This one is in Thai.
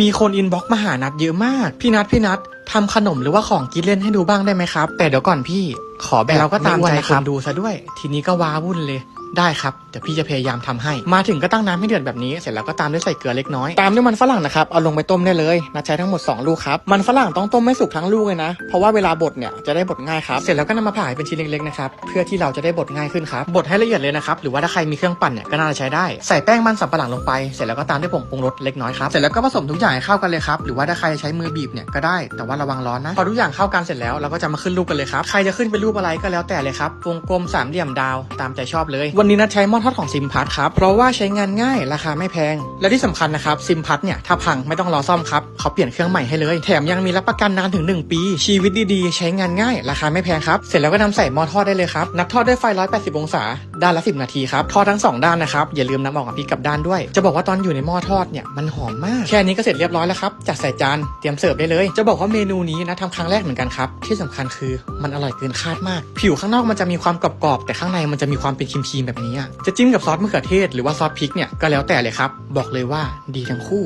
มีคนอินบ็อกซ์มาหานัดเยอะมาก พี่นัดพี่นัดทำขนมหรือว่าของกินเล่นให้ดูบ้างได้ไหมครับ แต่เดี๋ยวก่อนพี่ ขอแบบเราก็ตามใจคนดูซะด้วย ทีนี้ก็ว้าวุ่นเลยได้ครับ เดี๋ยวพี่จะพยายามทำให้ มาถึงก็ตั้งน้ำให้เดือดแบบนี้ เสร็จแล้วก็ตามด้วยใส่เกลือเล็กน้อย ตามด้วยมันฝรั่งนะครับ เอาลงไปต้มได้เลยนัดใช้ทั้งหมด 2 ลูกครับ มันฝรั่งต้องต้มไม่สุกทั้งลูกเลยนะ เพราะว่าเวลาบดเนี่ยจะได้บดง่ายครับ เสร็จแล้วก็นำมาผ่าให้เป็นชิ้นเล็กๆนะครับ เพื่อที่เราจะได้บดง่ายขึ้นครับ บดให้ละเอียดเลยนะครับ หรือว่าถ้าใครมีเครื่องปั่นเนี่ยก็น่าจะใช้ได้ ใส่แป้งมันสำปะหลังลงไป เสร็จแล้วก็ตามด้วยผงปรุงรสเล็กน้อยครับ เสร็จแล้วก็ผสมทุกอย่างให้เข้ากันเลยครับ หรือว่าถ้าใครใช้มือบีบเนี่ยก็ได้ แต่ว่าระวังร้อนนะ พอทุกอย่างเข้ากันเสร็จแล้วเราก็จะมาขึ้นรูปกันเลยครับ ใครจะขึ้นเป็นรูปอะไรก็แล้วแต่เลยครับ วงกลมสามเหลี่ยมดาวตามใจชอบเลยวันนี้นัดใช้หม้อทอดของซิมพัทครับ เพราะว่าใช้งานง่ายราคาไม่แพง และที่สำคัญนะครับซิมพัทเนี่ยถ้าพังไม่ต้องรอซ่อมครับเขาเปลี่ยนเครื่องใหม่ให้เลย แถมยังมีรับประกันนานถึง 1 ปี ชีวิตดีๆ ใช้งานง่าย ราคาไม่แพงครับ เสร็จแล้วก็นำใส่หม้อทอดได้เลยครับนักทอดด้วยไฟ 180 องศา ด้านละ 10 นาทีครับทอดทั้ง 2 ด้านนะครับอย่าลืมนำออกกับพริกกับด้านด้วย จะบอกว่าตอนอยู่ในหม้อทอดเนี่ยมันหอมมากแค่นี้ก็เสร็จเรียบร้อยแล้วครับจัดใส่จานเตรียมเสิร์ฟได้เลย จะบอกว่าเมนูนี้นะทำครั้งแรกเหมือนกันครับที่สำคัญคือมันอร่อยเกินคาดมาก ผิวข้างนอกมันจะมีความกรอบๆแต่ข้างในมันจะมีความเป็นครีมแบบนี้จะจิ้มกับซอสมะเขือเทศหรือว่าซอสพริกเนี่ยก็แล้วแต่เลยครับ บอกเลยว่าดีทั้งคู่